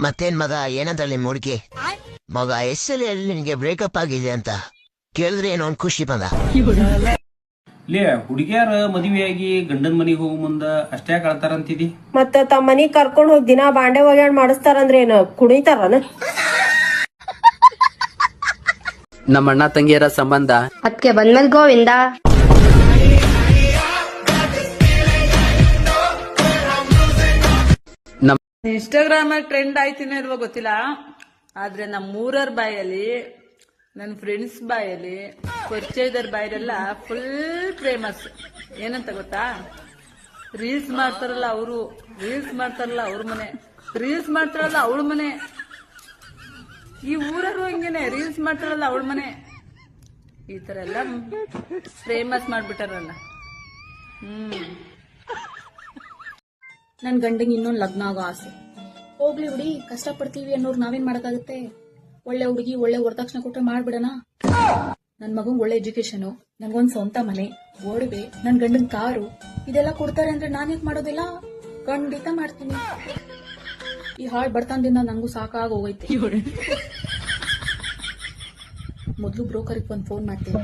ಮತ್ತೇನ್ ಮಗ ಏನಂತ ನಿಮ್ ಹುಡುಗಿ ಮಗ ಎಸ್ಸಲ್ಲಿ ಅಲ್ಲಿ ನಿನ್ಗೆ ಬ್ರೇಕಪ್ ಆಗಿದೆ ಅಂತ. ಕೇಳಿದ್ರೆ ಏನೋ ಒಂದ್ ಖುಷಿ ಬಂದ ಲೇ ಹುಡುಗಿಯಾರ ಮದುವೆಯಾಗಿ ಗಂಡನ ಮನೆಗೆ ಹೋಗೋ ಮುಂದ ಅಷ್ಟೇ ಕಳ್ತಾರಂತಿದಿ ಮತ್ತ ತಮ್ಮ ಮನಿಗ್ ಕರ್ಕೊಂಡ್ ಹೋಗಿ ದಿನ ಬಾಂಡೆ ಒಗ್ಯಾಡ್ ಮಾಡಿಸ್ತಾರಂದ್ರೆ ಏನ ಕುಡಿತಾರನ ನಮ್ಮ ಅಣ್ಣ ತಂಗಿಯರ ಸಂಬಂಧ. ಅದಕ್ಕೆ ಬಂದ್ಮೇಲೆ ಗೋವಿಂದ. ಇನ್ಸ್ಟಾಗ್ರಾಮ್ ಟ್ರೆಂಡ್ ಆಯ್ತಿನ ಇಲ್ವೋ ಗೊತ್ತಿಲ್ಲ. ಆದ್ರೆ ನಮ್ಮ ಮೂರರ್ ಬಾಯಲ್ಲಿ ನನ್ನ ಫ್ರೆಂಡ್ಸ್ ಬಾಯಲ್ಲಿ, ಪರಿಚಯದವ್ರ ಬಾಯಲ್ಲೆಲ್ಲ ಫುಲ್ ಫೇಮಸ್ ಏನಂತ ಗೊತ್ತಾ? ರೀಲ್ಸ್ ಮಾಡ್ತಾರಲ್ಲ ಅವರು ರೀಲ್ಸ್ ಮಾಡ್ತಾರಲ್ಲ ಅವ್ರ ಮನೆ. ರೀಲ್ಸ್ ಮಾಡ್ತಾರಲ್ಲ ಅವಳ ಮನೆ. ಈ ಊರರು ಹಿಂಗೇನೆ ರೀಲ್ಸ್ ಮಾಡ್ತಾರಲ್ಲ ಅವಳ ಮನೆ. ಈ ತರ ಎಲ್ಲ ಫೇಮಸ್ ಮಾಡ್ಬಿಟ್ಟಾರಲ್ಲ. ಹ್ಮ್. ನನ್ ಗಂಡಂಗೆ ಇನ್ನೊಂದು ಲಗ್ನ ಆಗೋ ಆಸೆ. ಹೋಗ್ಲಿ ಹುಡಿ, ಕಷ್ಟಪಡ್ತೀವಿ ಅನ್ನೋರು ನಾವೇನ್ ಮಾಡಕ್ಕಾಗತ್ತೆ? ಒಳ್ಳೆ ಹುಡುಗಿ, ಒಳ್ಳೆ ವರದಕ್ಷಿಣೆ ಕೊಟ್ರೆ ಮಾಡ್ಬಿಡಣ. ನನ್ ಮಗಂಗ್ ಒಳ್ಳೆ ಎಜುಕೇಶನ್ ನಂಗೊಂದ್ ಸ್ವಂತ ಮನೆ ಒಡವೆ ನನ್ ಗಂಡನ್ ಕಾರು, ಇದೆಲ್ಲ ಕೊಡ್ತಾರೆ ಅಂದ್ರೆ ನಾನೇಕ್ ಮಾಡೋದಿಲ್ಲ? ಖಂಡಿತ ಮಾಡ್ತೀನಿ. ಈ ಹಾಳು ಬಡತನದಿಂದ ನಂಗೂ ಸಾಕಾಗ ಹೋಗೈತೆ ಮೊದ್ಲು ಬ್ರೋಕರಿಗೆ ಒಂದು ಫೋನ್ ಮಾಡ್ತೀನಿ.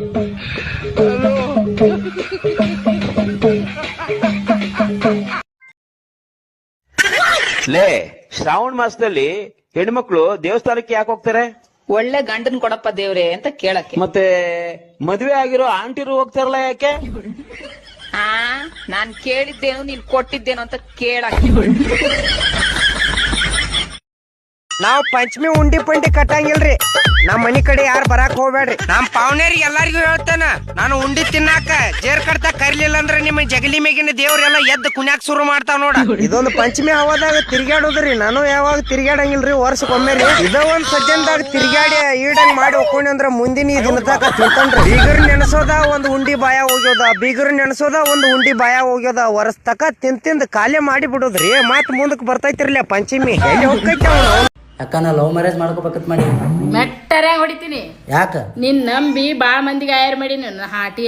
ಮಾಸದಲ್ಲಿ ಹೆಣ್ಮಕ್ಳು ದೇವಸ್ಥಾನಕ್ಕೆ ಯಾಕೆ ಹೋಗ್ತಾರೆ? ಒಳ್ಳೆ ಗಂಡನ್ ಕೊಡಪ್ಪ ದೇವ್ರೆ ಅಂತ ಕೇಳಕ್ಕೆ. ಮತ್ತೆ ಮದ್ವೆ ಆಗಿರೋ ಆಂಟಿರು ಹೋಗ್ತಾರಲ್ಲ ಯಾಕೆ? ಆ ನಾನ್ ಕೇಳಿದ್ದೇನು ನೀನ್ ಕೊಟ್ಟಿದ್ದೇನು ಅಂತ ಕೇಳಕ್ಕೆ. ನಾವ್ ಪಂಚಮಿ ಉಂಡಿ ಪಂಡಿ ಕಟ್ಟಂಗಿಲ್ರಿ. ನಮ್ ಮನಿ ಕಡೆ ಯಾರು ಬರಾಕ್ ಹೋಗ್ಬೇಡ್ರಿ. ನಮ್ ಪಾವನೇರಿ ಎಲ್ಲಾರಿಗೂ ಹೇಳ್ತಾನ ನಾನು ಉಂಡಿ ತಿನ್ನಾಕ ಜೇರ್ ಕಡ್ತಾ ಕರಿಲಿಲ್ಲ ಅಂದ್ರೆ ನಿಮ್ಮ ಜಗಲಿ ಮೇಗಿನ ದೇವ್ರೆಲ್ಲ ಎದ್ದು ಕುಣ್ಯಾಕ್ ಶುರು ಮಾಡ್ತಾವ ನೋಡ. ಇದೊಂದು ಪಂಚಮಿ ಹವಾದಾಗ ತಿರ್ಗಾಡೋದ್ರಿ ನಾನು ಯಾವಾಗ ತಿರ್ಗಾಡಂಗಿಲ್ರಿ ವರ್ಷಕ್ಕೊಮ್ಮೆ ರೀ ಇದ ಒಂದ್ ಸಜ್ಜನ್ದಾಗ ತಿರ್ಗಾಡಿ ಈಡಂಗ್ ಮಾಡಿ ಹೋಗ್ಕೊಂಡಿ ಅಂದ್ರ ಮುಂದಿನ ಈ ದಿನದಾಗ ತಿಂತನ್ರಿ. ಬೀಗರ್ ನೆನಸೋದ ಒಂದ್ ಉಂಡಿ ಬಾಯ ಹೋಗ್ಯೋದ ಬೀಗರ್ ನೆನಸೋದ ಒಂದ್ ಉಂಡಿ ಬಾಯ ಹೋಗ್ಯೋದ ವರ್ಷ ತಕ ತಿಂತಿಂದ ತಿಂದ್ ಖಾಲಿ ಮಾಡಿ ಬಿಡೋದ್ರಿ ಮತ್ ಮುಂದಕ್ ಬರ್ತೈತಿರ್ಲಿ ಪಂಚಮಿ. ಎಲ್ಲಿ ಹೋಗ್ತೈತಿ ಯಾಕ ನಾ ಲವ್ ಮ್ಯಾರೇಜ್ ಮಾಡ್ಕೋಬೇಕಂತ ಮಾಡಿ ಮೆಟ್ಟರೆ ಹೊಡಿತೀನಿ. ಯಾಕ? ನಿನ್ ನಂಬಿ ಬಾಳ ಮಂದಿಗೆ ಆಯರ್ ಮಾಡಿ ನನ್ನ ಹಾಟಿ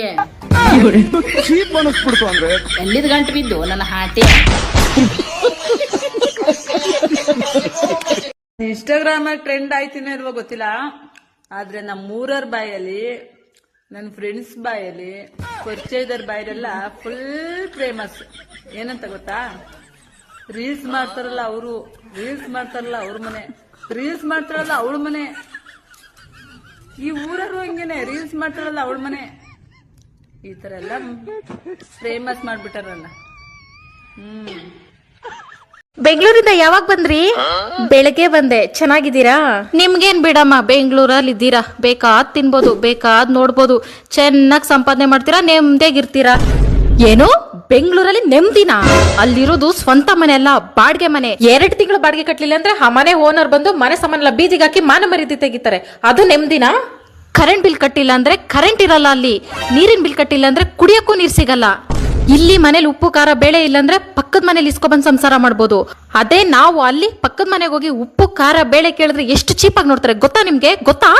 ಎಲ್ಲಿದ್ ಗಂಟು ಬಿದ್ದು? ನನ್ನ ಹಾಟಿ ಇನ್ಸ್ಟಾಗ್ರಾಮ್ ಟ್ರೆಂಡ್ ಆಯ್ತಿನೋ ಇಲ್ವೋ ಗೊತ್ತಿಲ್ಲ. ಆದ್ರೆ ನಮ್ಮ ಮೂರರ್ ಬಾಯಲ್ಲಿ ನನ್ನ ಫ್ರೆಂಡ್ಸ್ ಬಾಯಲ್ಲಿ ಪರಿಚಯದವ್ರ ಬಾಯಲ್ಲೆಲ್ಲ ಫುಲ್ ಫೇಮಸ್ ಏನಂತ ಗೊತ್ತಾ? ರೀಲ್ಸ್ ಮಾಡ್ತಾರಲ್ಲ ಅವರು. ರೀಲ್ಸ್ ಮಾಡ್ತಾರಲ್ಲ ಅವ್ರ ಮನೆ. ರೀಲ್ಸ್ ಮಾಡ್ತಾರಲ್ಲ ಅವಳ ಮನೆ. ಈ ಊರರು ಹಿಂಗೇನೆ ರೀಲ್ಸ್ ಮಾಡ್ತಾರಲ್ಲ ಅವಳ ಮನೆ. ಈ ತರ ಎಲ್ಲ ಫೇಮಸ್ ಮಾಡ್ಬಿಟ್ಟಾರಲ್ಲ. ಹ್ಮ್. ಬೆಂಗಳೂರಿಂದ ಯಾವಾಗ ಬಂದ್ರಿ? ಬೆಳಗ್ಗೆ ಬಂದೆ. ಚೆನ್ನಾಗಿದ್ದೀರಾ? ನಿಮ್ಗೇನ್ ಬಿಡಮ್ಮ? ಬೆಂಗಳೂರಲ್ಲಿ ಇದ್ದೀರಾ? ಬೇಕಾದ್ ತಿನ್ಬೋದು ಬೇಕಾದ್ ನೋಡ್ಬೋದು. ಚೆನ್ನಾಗಿ ಸಂಪಾದನೆ ಮಾಡ್ತೀರಾ? ನೆಮ್ಮದಿಯಾಗಿರ್ತೀರಾ ಏನು? ಬೆಂಗಳೂರಲ್ಲಿ ನೆಮ್ಮದಿನ ಅಲ್ಲಿರೋದು ಸ್ವಂತ ಮನೆ ಅಲ್ಲ, ಬಾಡಿಗೆ ಮನೆ. ಎರಡು ತಿಂಗಳು ಬಾಡಿಗೆ ಕಟ್ಟಲಿಲ್ಲ ಅಂದ್ರೆ ಆ ಮನೆ ಓನರ್ ಬಂದು ಮನೆ ಸಾಮಾನೆಲ್ಲ ಬೀದಿಗೆ ಹಾಕಿ ಮಾನ ಮರ್ಯಾದೆ ತೆಗಿತಾರೆ. ಅದು ನೆಮ್ಮದಿನ ಕರೆಂಟ್ ಬಿಲ್ ಕಟ್ಟಿಲ್ಲ ಅಂದ್ರೆ ಕರೆಂಟ್ ಇರಲ್ಲ ಅಲ್ಲಿ. ನೀರಿನ ಬಿಲ್ ಕಟ್ಟಿಲ್ಲ ಅಂದ್ರೆ ಕುಡಿಯಕ್ಕೂ ನೀರ್ ಸಿಗಲ್ಲ. ಇಲ್ಲಿ ಮನೇಲಿ ಉಪ್ಪು, ಖಾರ ಬೇಳೆ ಇಲ್ಲಾಂದ್ರೆ ಪಕ್ಕದ ಮನೇಲಿ ಇಸ್ಕೊಬಂದ್ ಸಂಸಾರ ಮಾಡ್ಬೋದು. ಅದೇ ನಾವು ಅಲ್ಲಿ ಪಕ್ಕದ ಮನೆಗೆ ಹೋಗಿ ಉಪ್ಪು, ಖಾರ, ಬೇಳೆ ಕೇಳಿದ್ರೆ ಎಷ್ಟು ಚೀಪಾಗಿ ನೋಡ್ತಾರೆ ಗೊತ್ತಾ ನಿಮ್ಗೆ? ಗೊತ್ತಾ?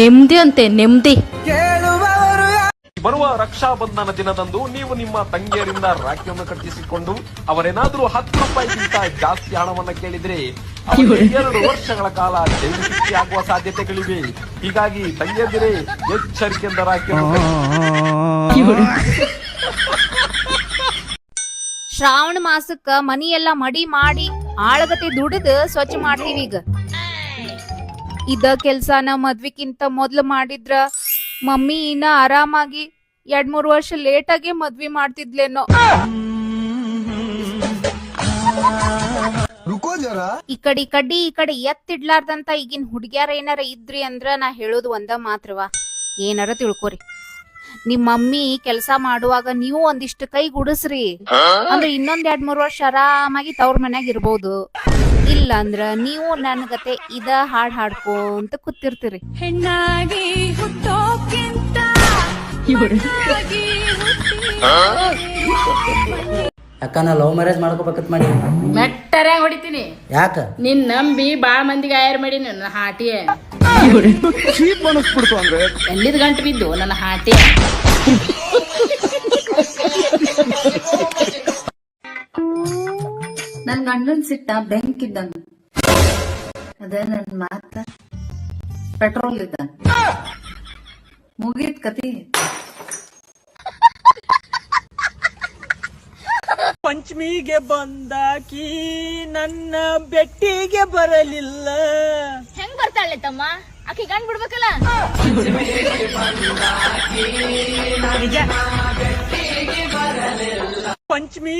ನೆಮ್ಮದಿ ಅಂತೆ, ನೆಮ್ಮದಿ. ಬರುವ ರಕ್ಷಾ ಬಂಧನ ದಿನದಂದು ನೀವು ನಿಮ್ಮ ತಂಗಿಯರಿಂದ ರಾಖಿಯನ್ನು ಕಟ್ಟಿಸಿಕೊಂಡು ಅವರೇನಾದ್ರೂ ಹತ್ತು ರೂಪಾಯಿಗಿಂತ ಜಾಸ್ತಿ ಹಣವನ್ನು ಕೇಳಿದ್ರೆ ಎರಡು ವರ್ಷಗಳ ಕಾಲ ಜೈಲು ಶಿಕ್ಷೆ ಆಗುವ ಸಾಧ್ಯತೆಗಳಿವೆ. ಹೀಗಾಗಿ ತಂಗಿಯಂದಿರೇ ಎಚ್ಚರಿಕೆಯಿಂದ ರಾಖಿಯನ್ನು ಶ್ರಾವಣ ಮಾಸಕ್ಕ ಮನಿ ಎಲ್ಲಾ ಮಡಿ ಮಾಡಿ ಆಳಗತೆ ದುಡಿದು ಸ್ವಚ್ಛ ಮಾಡ್ತೀವಿ ಈಗ. ಇದ ಕೆಲ್ಸಾನ ಮದ್ವಿಕ್ಕಿಂತ ಮೊದ್ಲು ಮಾಡಿದ್ರ ಮಮ್ಮಿ ಇನ್ನ ಆರಾಮಾಗಿ ಎರಡ್ ಮೂರ್ ವರ್ಷ ಲೇಟ್ ಆಗಿ ಮದ್ವಿ ಮಾಡ್ತಿದ್ಲೇನೋ. ಈ ಕಡೆ ಈ ಕಡ್ಡಿ ಈ ಕಡೆ ಎತ್ತಿಡ್ಲಾರ್ದಂತ ಈಗಿನ ಹುಡ್ಗ್ಯಾರ ಏನಾರ ಇದ್ರಿ ಅಂದ್ರ ನಾ ಹೇಳೋದು ಒಂದ ಮಾತ್ರವ. ಏನಾರ ತಿಳ್ಕೊರಿ. ನಿಮ್ ಮಮ್ಮಿ ಕೆಲ್ಸ ಮಾಡುವಾಗ ನೀವು ಒಂದಿಷ್ಟು ಕೈ ಗುಡಿಸ್ರಿ. ಅಂದ್ರೆ ಇನ್ನೊಂದ್ ಎರಡ್ ಮೂರ್ ವರ್ಷ ಆರಾಮಾಗಿ ತವ್ರ ಮನ್ಯಾಗ ಇರ್ಬೋದು. ಇಲ್ಲ ಅಂದ್ರ ನೀವು ನನ್ನ ಗತೆ ಇದ ಹಾಡ್ ಹಾಡ್ಕೊಂತ ಕೂತಿರ್ತೀರಿ. ಹೆಣ್ಣಾಗಿ ಯಾಕ ನಾ ಲವ್ ಮ್ಯಾರೇಜ್ ಮಾಡ್ಕೋಬೇಕತ್ ಮಾಡಿ? ಮೆಟ್ಟರೆ ಹೊಡಿತೀನಿ. ಯಾಕ? ನಿನ್ ನಂಬಿ ಬಾಳ ಮಂದಿಗೆ ಆಯರ್ ಮಾಡಿ ನನ್ನ ಹಾಟಿ ಎಲ್ಲಿದ್ ಗಂಟು ಬಿದ್ದು? ನನ್ನ ಹಾಟಿ ನನ್ ಗಂಡನ್ ಸಿಟ್ಟ ಬೆಂಕಿ ಇದ್ದಕ್ಕಿದ್ದಂಗ ಅದೇ ನನ್ ಮಾತ. ಪೆಟ್ರೋಲ್ ಇದ್ದ ಮುಗೀತ್ ಕತಿ. ಪಂಚಮಿಗೆ ಬಂದಾಕಿ ನನ್ನ ಬೆಟ್ಟಿಗೆ ಬರಲಿಲ್ಲ. ಹೆಂಗ್ ಬರ್ತಾಳೆ ತಮ್ಮ? ಆಕೆ ಗಂಡ್ ಬಿಡ್ಬೇಕಲ್ಲ? ಪಂಚಮಿ